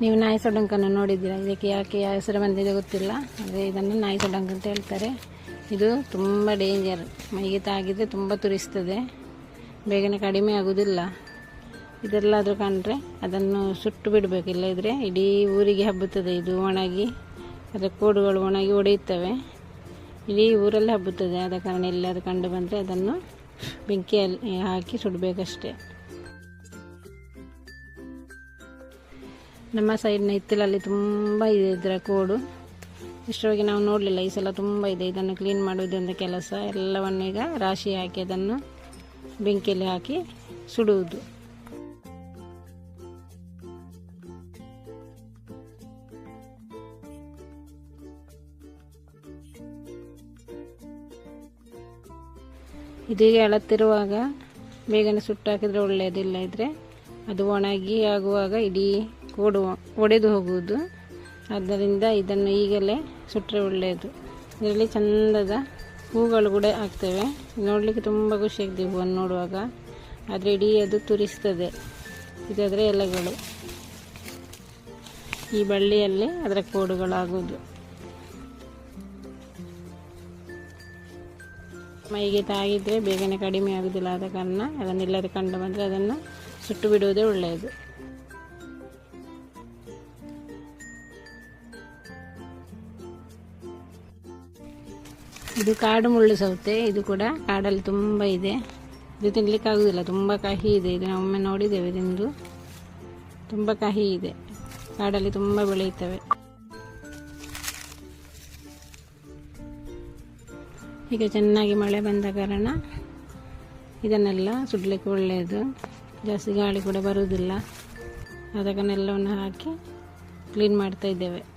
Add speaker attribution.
Speaker 1: ನೀವು ನಾಯಿ ಸೊಡಂಕನ್ನು ನೋಡಿದ್ದೀರಾ? ಇದಕ್ಕೆ ಯಾಕೆ ಯಾವ ಹೆಸರು ಬಂದಿದೆ ಗೊತ್ತಿಲ್ಲ. ಆದರೆ ಇದನ್ನು ನಾಯಿ ಸೊಡಂಕ ಅಂತ ಹೇಳ್ತಾರೆ. ಇದು ತುಂಬ ಡೇಂಜರ್ ಮೈಗೆ ತಾಗಿದರೆ ತುಂಬ ತುರಿಸ್ತದೆ. ಬೇಗನೆ ಕಡಿಮೆ ಆಗುವುದಿಲ್ಲ ಇದೆಲ್ಲಾದರೂ ಕಂಡ್ರೆ ಅದನ್ನು ಸುಟ್ಟು ಬಿಡಬೇಕು. ಇಲ್ಲದಿದ್ದರೆ ಇಡೀ ಊರಿಗೆ ಹಬ್ಬುತ್ತದೆ. ಇದು ಒಣಗಿ ಅದರ ಕೋಡುಗಳು ಒಣಗಿ ಒಡೆಯುತ್ತವೆ. ಇಡೀ ಊರಲ್ಲಿ ಹಬ್ಬುತ್ತದೆ. ಆದ ಕಾರಣ ಎಲ್ಲಾದರೂ ಕಂಡು ಬಂದರೆ ಅದನ್ನು ಬೆಂಕಿಯಲ್ಲಿ ಹಾಕಿ ಸುಡಬೇಕಷ್ಟೇ. ನಮ್ಮ ಸೈಡ್ನ ಹಿತ್ತಲಲ್ಲಿ ತುಂಬ ಇದೆ ಇದರ ಕೋಡು. ಇಷ್ಟರವರೆಗೆ ನಾವು ನೋಡಲಿಲ್ಲ, ಈ ಸಲ ತುಂಬ ಇದೆ. ಇದನ್ನು ಕ್ಲೀನ್ ಮಾಡುವುದರಿಂದ ಕೆಲಸ. ಎಲ್ಲವನ್ನು ಈಗ ರಾಶಿ ಹಾಕಿ, ಅದನ್ನು ಬೆಂಕಿಯಲ್ಲಿ ಹಾಕಿ ಸುಡುವುದು. ಇದೀಗ ಎಳತ್ತಿರುವಾಗ ಬೇಗನೆ ಸುಟ್ಟಾಕಿದರೆ ಒಳ್ಳೆಯದಿಲ್ಲ ಇದ್ದರೆ ಅದು ಒಣಗಿ ಆಗುವಾಗ ಇಡೀ ಕೋಡು, ಒಡೆದು ಹೋಗುವುದು. ಆದ್ದರಿಂದ ಇದನ್ನು ಈಗಲೇ ಸುಟ್ಟರೆ ಒಳ್ಳೆಯದು. ಇದರಲ್ಲಿ ಚಂದದ ಹೂಗಳು ಕೂಡ ಆಗ್ತವೆ. ನೋಡಲಿಕ್ಕೆ ತುಂಬ ಖುಷಿಯಾಗ್ತದೆ ಹೂವನ್ನು ನೋಡುವಾಗ. ಆದರೆ ಇಡೀ ಅದು ತುರಿಸ್ತದೆ. ಇದಾದರೆ ಎಲೆಗಳು. ಈ ಬಳ್ಳಿಯಲ್ಲಿ ಅದರ ಕೋಡುಗಳಾಗುವುದು. ಮೈಗೆ ತಾಗಿದ್ರೆ ಬೇಗನೆ ಕಡಿಮೆ ಆಗುವುದಿಲ್ಲ ಆದ ಕಾರಣ ಅದನ್ನೆಲ್ಲರೂ ಕಂಡು ಬಂದರೆ ಅದನ್ನು ಸುಟ್ಟು ಬಿಡುವುದೇ ಒಳ್ಳೆಯದು. ಇದು ಕಾಡು ಮುಳ್ಳು ಸೌತೆ, ಇದು ಕೂಡ ಕಾಡಲ್ಲಿ ತುಂಬ ಇದೆ. ಇದು ತಿನ್ಲಿಕ್ಕೆ ಆಗುದಿಲ್ಲ, ತುಂಬ ಕಹಿ ಇದೆ. ಇದು ಒಮ್ಮೆ ನೋಡಿದ್ದೇವೆ, ತಿಂದು ತುಂಬ ಕಹಿ ಇದೆ. ಕಾಡಲ್ಲಿ ತುಂಬ ಬೆಳೆಯುತ್ತವೆ. ಈಗ ಚೆನ್ನಾಗಿ ಮಳೆ ಬಂದ ಕಾರಣ ಇದನ್ನೆಲ್ಲ ಸುಡಲಿಕ್ಕೆ ಒಳ್ಳೆಯದು ಜಾಸ್ತಿ ಗಾಳಿ ಕೂಡ ಬರುವುದಿಲ್ಲ. ಅದಕ್ಕನ್ನೆಲ್ಲವನ್ನು ಹಾಕಿ ಕ್ಲೀನ್ ಮಾಡ್ತಾ ಇದ್ದೇವೆ.